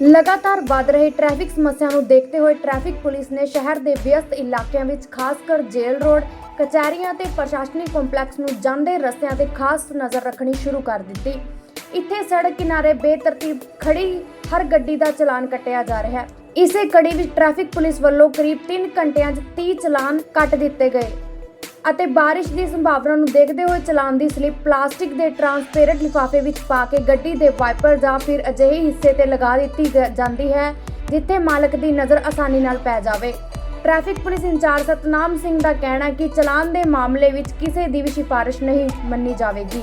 ਲਗਾਤਾਰ ਵੱਧ ਰਹੀ ਟ੍ਰੈਫਿਕ ਸਮੱਸਿਆ ਨੂੰ ਦੇਖਦੇ ਹੋਏ ਟ੍ਰੈਫਿਕ ਪੁਲਿਸ ਨੇ ਸ਼ਹਿਰ ਦੇ ਵਿਅਸਤ ਇਲਾਕਿਆਂ ਵਿੱਚ ਖਾਸ ਕਰ ਜੇਲ੍ਹ ਰੋਡ, ਕਚਹਿਰੀਆਂ ਤੇ ਪ੍ਰਸ਼ਾਸਨਿਕ ਕੰਪਲੈਕਸ ਨੂੰ ਜਾਂਦੇ ਰਸਤਿਆਂ ਤੇ ਖਾਸ ਨਜ਼ਰ ਰੱਖਣੀ ਸ਼ੁਰੂ ਕਰ ਦਿੱਤੀ। ਇੱਥੇ ਸੜਕ ਕਿਨਾਰੇ ਬੇਤਰਤੀਬ ਖੜੀ ਹਰ ਗੱਡੀ ਦਾ ਚਲਾਨ ਕੱਟਿਆ ਜਾ ਰਿਹਾ ਹੈ। ਇਸੇ ਕੜੀ ਵਿੱਚ ਟ੍ਰੈਫਿਕ ਪੁਲਿਸ ਵੱਲੋਂ ਕਰੀਬ 3 ਘੰਟਿਆਂ 'ਚ 30 ਚਲਾਨ ਕੱਟ ਦਿੱਤੇ ਗਏ। ਅਤੇ ਬਾਰਿਸ਼ ਦੀ ਸੰਭਾਵਨਾ ਨੂੰ ਦੇਖਦੇ ਹੋਏ ਚਲਾਨ ਦੀ ਸਲਿੱਪ ਪਲਾਸਟਿਕ ਦੇ ਟਰਾਂਸਪੇਰੈਂਟ ਲਿਫਾਫੇ ਵਿੱਚ ਪਾ ਕੇ ਗੱਡੀ ਦੇ ਵਾਈਪਰ ਜਾਂ ਫਿਰ ਅਜਿਹੇ ਹਿੱਸੇ ਤੇ ਲਗਾ ਦਿੱਤੀ ਗ- ਜਾਂਦੀ ਹੈ, ਜਿੱਥੇ ਮਾਲਕ ਦੀ ਨਜ਼ਰ ਆਸਾਨੀ ਨਾਲ ਪੈ ਜਾਵੇ। Traffic police incharge Satnam Singh ਦਾ ਕਹਿਣਾ ਕਿ ਚਲਾਨ ਦੇ ਮਾਮਲੇ ਵਿੱਚ ਕਿਸੇ ਦੀ ਵੀ ਸਿਫਾਰਿਸ਼ ਨਹੀਂ ਮੰਨੀ ਜਾਵੇਗੀ।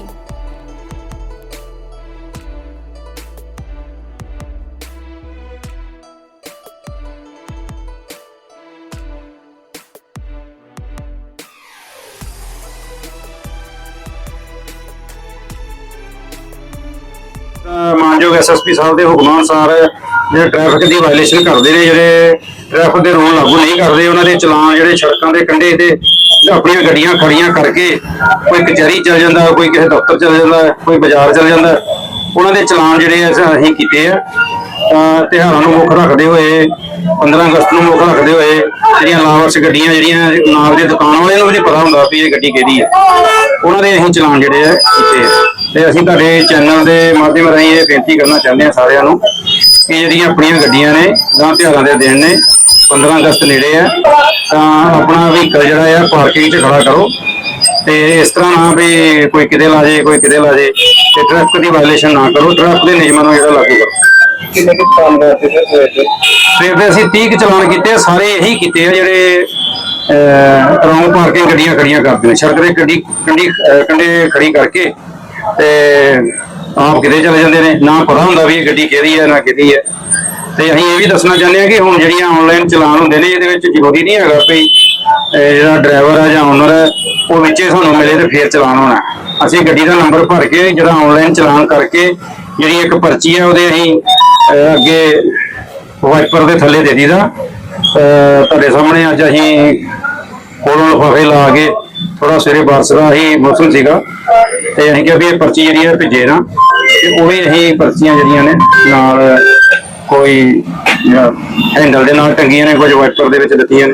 ਮਾਨਯੋਗ ਐਸਐਸਪੀ ਸਾਹਿਬ ਦੇ ਹੁਕਮਾਂ ਅਨੁਸਾਰ ਜਿਹੜੇ ਟ੍ਰੈਫਿਕ ਦੀ ਵਾਇਲੇਸ਼ਨ ਕਰਦੇ ਨੇ, ਜਿਹੜੇ ਟ੍ਰੈਫਿਕ ਦੇ ਰੂਲ ਲਾਗੂ ਨਹੀਂ ਕਰਦੇ, ਉਹਨਾਂ ਦੇ ਚਲਾਨ ਜਿਹੜੇ ਸੜਕਾਂ ਦੇ ਕੰਢੇ ਤੇ ਆਪਣੀਆਂ ਗੱਡੀਆਂ ਖੜੀਆਂ ਕਰਕੇ ਕੋਈ ਕਚਹਿਰੀ ਚਲ ਜਾਂਦਾ, ਕੋਈ ਕਿਸੇ ਦਫ਼ਤਰ ਚਲ ਜਾਂਦਾ, ਕੋਈ ਬਾਜ਼ਾਰ ਚਲ ਜਾਂਦਾ, ਉਹਨਾਂ ਦੇ ਚਲਾਨ ਜਿਹੜੇ ਅਸੀਂ ਕੀਤੇ ਆ। ਤਾਂ ਤਿਉਹਾਰਾਂ ਨੂੰ ਮੁੱਖ ਰੱਖਦੇ ਹੋਏ 15 ਅਗਸਤ ਨੂੰ ਮੁੱਖ ਰੱਖਦੇ ਹੋਏ, ਜਿਹੜੀਆਂ ਲਾਵਰਸ ਗੱਡੀਆਂ ਜਿਹੜੀਆਂ ਨਾਲ ਦੇ ਦੁਕਾਨ ਵਾਲਿਆਂ ਨੂੰ ਵੀ ਨਹੀਂ ਪਤਾ ਹੁੰਦਾ ਵੀ ਇਹ ਗੱਡੀ ਕਿਹਦੀ ਹੈ। ਉਹਨਾਂ ਦੇ ਅਸੀਂ ਚਲਾਨ ਜਿਹੜੇ ਆ, ਕੀਤੇ ਆ। ਤੇ ਅਸੀਂ ਤੁਹਾਡੇ ਚੈਨਲ ਦੇ ਮਾਧਿਅਮ ਰਾਹੀਂ ਇਹ ਬੇਨਤੀ ਕਰਨਾ ਚਾਹੁੰਦੇ ਆ ਸਾਰਿਆਂ ਨੂੰ ਕਿ ਜਿਹੜੀਆਂ ਆਪਣੀਆਂ ਗੱਡੀਆਂ ਨੇ ਗਾਂ ਤਿਉਹਾਰਾਂ ਦੇ ਦਿਨ ਨੇ 15 ਅਗਸਤ ਨੇੜੇ ਆ, ਤਾਂ ਆਪਣਾ ਵਹੀਕਲ ਜਿਹੜਾ ਆ ਪਾਰਕਿੰਗ 'ਚ ਖੜਾ ਕਰੋ। ਤੇ ਇਸ ਤਰ੍ਹਾਂ ਨਾ ਵੀ ਕੋਈ ਕਿਤੇ ਲਾ ਜੇ, ਕੋਈ ਕਿਤੇ ਲਾ ਜੇ, ਤੇ ਟ੍ਰੈਫਿਕ ਦੀ ਵਾਇਲੇਸ਼ਨ ਨਾ ਕਰੋ ਟ੍ਰੈਫਿਕ ਦੇ ਨਿਯਮਾਂ ਨੂੰ ਜਿਹੜਾ ਲਾਗੂ ਕਰੋ। ਕਿੰਨੇ ਕਿ ਕੰਮ ਕਰਦੇ ਨੇ ਸਵੇਰ ਤੋਂ? ਫਿਰ ਤੇ ਅਸੀਂ 30 ਕੁ ਚਲਾਨ ਕੀਤੇ ਆ, ਸਾਰੇ ਇਹੀ ਕੀਤੇ ਆ ਜਿਹੜੇ ਰੌਂਗ ਪਾਰਕਿੰਗ ਗੱਡੀਆਂ ਖੜੀਆਂ ਕਰਦੇ ਨੇ ਸੜਕ ਦੇ ਗੱਡੀ ਕੰਡੀ ਅਹ ਕੰਢੇ ਖੜੀ ਕਰਕੇ ਤੇ ਆਪ ਕਿਤੇ ਚਲੇ ਜਾਂਦੇ ਨੇ। ਨਾ ਪਤਾ ਹੁੰਦਾ ਵੀ ਇਹ ਗੱਡੀ ਕਿਹਦੀ ਹੈ ਨਾ ਕਿਹਦੀ ਹੈ। ਤੇ ਅਸੀਂ ਇਹ ਵੀ ਦੱਸਣਾ ਚਾਹੁੰਦੇ ਆ ਕਿ ਹੁਣ ਜਿਹੜੀਆਂ ਆਨਲਾਈਨ ਚਲਾਨ ਹੁੰਦੇ ਨੇ ਇਹਦੇ ਵਿੱਚ ਜ਼ਰੂਰੀ ਨਹੀਂ ਹੈਗਾ ਵੀ ਇਹ ਜਿਹੜਾ ਡਰਾਈਵਰ ਹੈ ਜਾਂ ਓਨਰ ਹੈ ਉਹ ਵਿੱਚੇ ਸਾਨੂੰ ਮਿਲੇ ਤੇ ਫੇਰ ਚਲਾਨ ਹੋਣਾ। ਅਸੀਂ ਗੱਡੀ ਦਾ ਨੰਬਰ ਭਰ ਕੇ ਜਿਹੜਾ ਆਨਲਾਈਨ ਚਲਾਨ ਕਰਕੇ ਜਿਹੜੀ ਇੱਕ ਪਰਚੀ ਹੈ ਉਹਦੇ ਅਸੀਂ ਅੱਗੇ ਵਾਈਪਰ ਦੇ ਥੱਲੇ ਦੇ ਦੀਦਾ। ਅਹ ਤੁਹਾਡੇ ਸਾਹਮਣੇ ਅੱਜ ਅਸੀਂ ਕੋਲੋਂ ਲਫਾਫੇ ਲਾ ਕੇ ਥੋੜਾ ਸਵੇਰੇ ਬਾਰਸ ਦਾ ਹੀ ਮੌਸਮ ਸੀਗਾ। ਤੇ ਅਸੀਂ ਕਿਹਾ ਵੀ ਇਹ ਪਰਚੀ ਜਿਹੜੀ ਹੈ ਭੇਜੇ ਨਾ। ਤੇ ਉਹ ਵੀ ਅਸੀਂ ਪਰਚੀਆਂ ਜਿਹੜੀਆਂ ਨੇ ਨਾਲ ਕੋਈ ਹੈਂਡਲ ਦੇ ਨਾਲ ਟੰਗੀਆਂ ਨੇ, ਕੁਝ ਵਾਈਪਰ ਦੇ ਵਿੱਚ ਦਿੱਤੀਆਂ ਨੇ।